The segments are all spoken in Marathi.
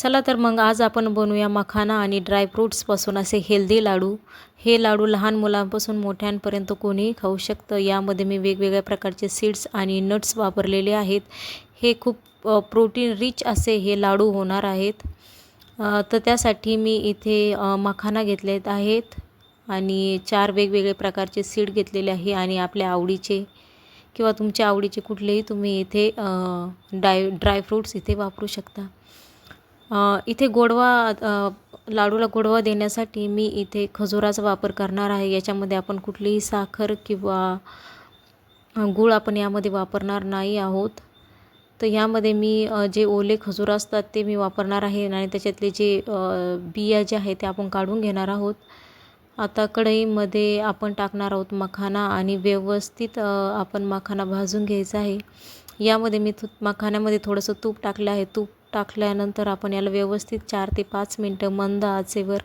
चला तर मग आज आपण बनवूया मखाना आणि ड्रायफ्रूट्सपासून असे हेल्दी लाडू. हे लाडू लहान मुलांपासून मोठ्यांपर्यंत कोणीही खाऊ शकतं. यामध्ये मी वेगवेगळ्या प्रकारचे सीड्स आणि नट्स वापरलेले आहेत. हे खूप प्रोटीन रिच असे हे लाडू होणार आहेत. तर त्यासाठी मी इथे मखाना घेतलेत आहेत आणि चार वेगवेगळे प्रकारचे सीड घेतलेले आहे आणि आपल्या आवडीचे किंवा तुमच्या आवडीचे कुठलेही तुम्ही इथे डाय ड्रायफ्रूट्स इथे वापरू शकता. इथे गोडवा लाडूला गोडवा देण्यासाठी मी इथे खजुराचा वापर करणार आहे. याच्यामध्ये आपण कुठलीही साखर किंवा गूळ आपण यामध्ये वापरणार नाही आहोत. तर ह्यामध्ये मी जे ओले खजूर असतात ते मी वापरणार आहे आणि त्याच्यातले जे बिया जे आहेत ते आपण काढून घेणार आहोत. आता कढईमध्ये आपण टाकणार आहोत मखाना आणि व्यवस्थित आपण मखाना भाजून घ्यायचा आहे. यामध्ये मी तू मखान्यामध्ये थोडंसं तूप टाकलं आहे. तूप टाकल्यानंतर आपण याला व्यवस्थित चार ते पाच मिनटं मंद आचेवर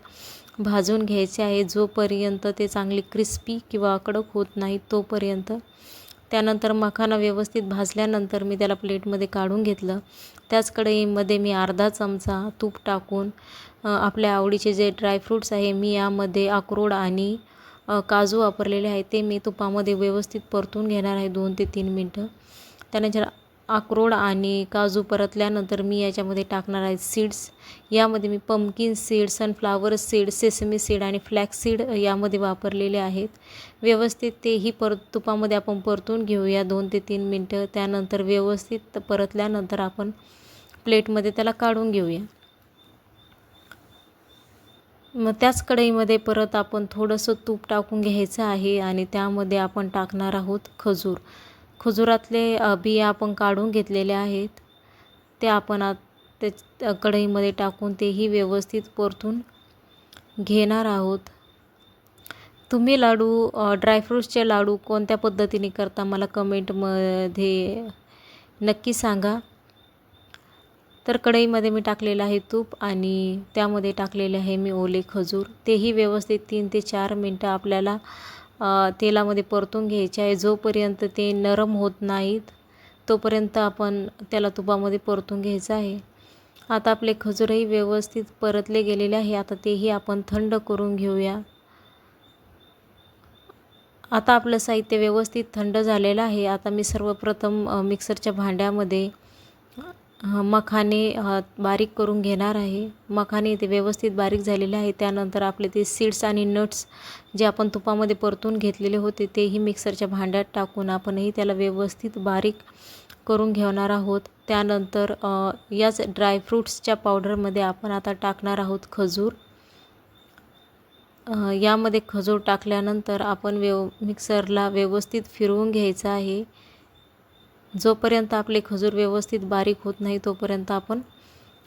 भाजून घ्यायचे आहे. जोपर्यंत ते चांगले क्रिस्पी किंवा कडक होत नाही तोपर्यंत. त्यानंतर मखाना व्यवस्थित भाजल्यानंतर मी त्याला प्लेटमध्ये काढून घेतलं. त्याच कढईमध्ये मी अर्धा चमचा तूप टाकून आपल्या आवडीचे जे ड्रायफ्रूट्स आहे मी यामध्ये अक्रोड आणि काजू वापरलेले आहे ते मी तुपामध्ये व्यवस्थित परतून घेणार आहे दोन ते तीन मिनटं. त्यानंतर अक्रोड आणि काजू परतल्यानंतर मी याच्यामध्ये टाकणार आहे सीड्स. यामध्ये मी pumpkin seed sunflower seed sesame seed आणि फ्लॅक्स सीड यामध्ये वापरलेले आहेत. व्यवस्थित तेही परत तुपामध्ये आपण परतून घेऊया दोन ते तीन मिनटं. त्यानंतर व्यवस्थित परतल्यानंतर आपण प्लेटमध्ये त्याला काढून घेऊया. मग त्याच कढईमध्ये परत आपण थोडंसं तूप टाकून घ्यायचं आहे आणि त्यामध्ये आपण टाकणार आहोत खजूर. खजुरातले बिया आपण काढून घेतलेले आहेत. ते आपण त्या कढईमध्ये टाकून तेही व्यवस्थित परतून घेणार आहोत. तुम्ही लाडू ड्रायफ्रूट्सचे लाडू कोणत्या पद्धतीने करता मला कमेंटमध्ये नक्की सांगा. तर कढईमध्ये मी टाकलेलं आहे तूप आणि त्यामध्ये टाकलेले आहे मी ओले खजूर. तेही व्यवस्थित तीन ते चार मिनटं आपल्याला तेलामध्ये परतून घ्यायचे आहे. जोपर्यंत ते नरम होत नाहीत तोपर्यंत आपण त्याला तुपामध्ये परतून घ्यायचं आहे. आता आपले खजूरही व्यवस्थित परतले गेलेले आहे. आता तेही आपण थंड करून घेऊया. आता आपलं साहित्य व्यवस्थित थंड झालेलं आहे. आता मी सर्वप्रथम मिक्सरच्या भांड्यामध्ये मखाने बारीक करून घेणार आहे. मखाने ते व्यवस्थित बारीक झालेले आहे त्यानंतर आपले ते सीड्स आणि नट्स जे आपण तुपामध्ये परतून घेतलेले होते तेही मिक्सरच्या भांड्यात टाकून आपणही त्याला व्यवस्थित बारीक करून घेणार आहोत. त्यानंतर याच ड्रायफ्रूट्सच्या पावडरमध्ये आपण आता टाकणार आहोत खजूर. यामध्ये खजूर टाकल्यानंतर आपण व्यव मिक्सरला व्यवस्थित फिरवून घ्यायचं आहे. जोपर्यंत आपले खजूर व्यवस्थित बारीक होत नाही तोपर्यंत आपण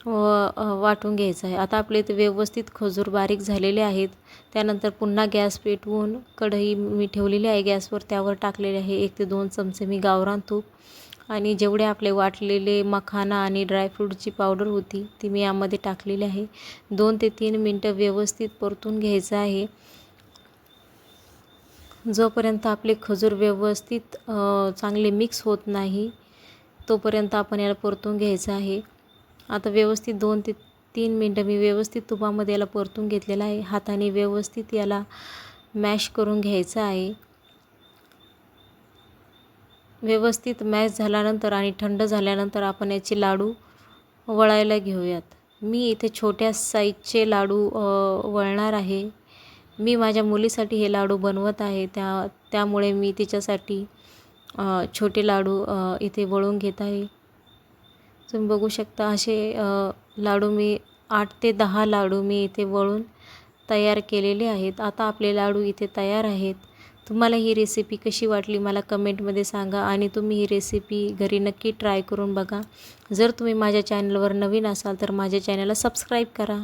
वाटून घ्यायचं आहे. आता आपले ते व्यवस्थित खजूर बारीक झालेले आहेत. त्यानंतर पुन्हा गॅस पेटवून कढई मी ठेवलेली आहे गॅसवर. त्यावर टाकलेले आहे एक ते दोन चमचे मी गावरान तूप. आणि जेवढे आपले वाटलेले मखाना आणि ड्रायफ्रूटची पावडर होती ती मी यामध्ये टाकलेली आहे. दोन ते तीन मिनटं व्यवस्थित परतून घ्यायचं आहे. जोपर्यंत आपले खजूर व्यवस्थित चांगले मिक्स होत नाही तोपर्यंत आपण याला परतून घ्यायचं आहे. आता व्यवस्थित दोन ते तीन मिनटं मी व्यवस्थित तुपामध्ये याला परतून घेतलेलं आहे. हाताने व्यवस्थित याला मॅश करून घ्यायचं आहे. व्यवस्थित मॅश झाल्यानंतर आणि थंड झाल्यानंतर आपण याचे लाडू वळायला घेऊयात. मी इथे छोट्या साईजचे लाडू वळणार आहे. मी माझ्या मुलीसाठी हे लाडू बनवत आहे. त्या त्यामुळे मी तिच्यासाठी छोटे लाडू इथे वळून घेत आहे. तुम्ही बघू शकता असे लाडू मी आठ ते दहा लाडू मी इथे वळून तयार केलेले आहेत. आता आपले लाडू इथे तयार आहेत. तुम्हाला ही रेसिपी कशी वाटली मला कमेंटमध्ये सांगा आणि तुम्ही ही रेसिपी घरी नक्की ट्राय करून बघा. जर तुम्ही माझ्या चॅनलवर नवीन असाल तर माझ्या चॅनलला सबस्क्राईब करा.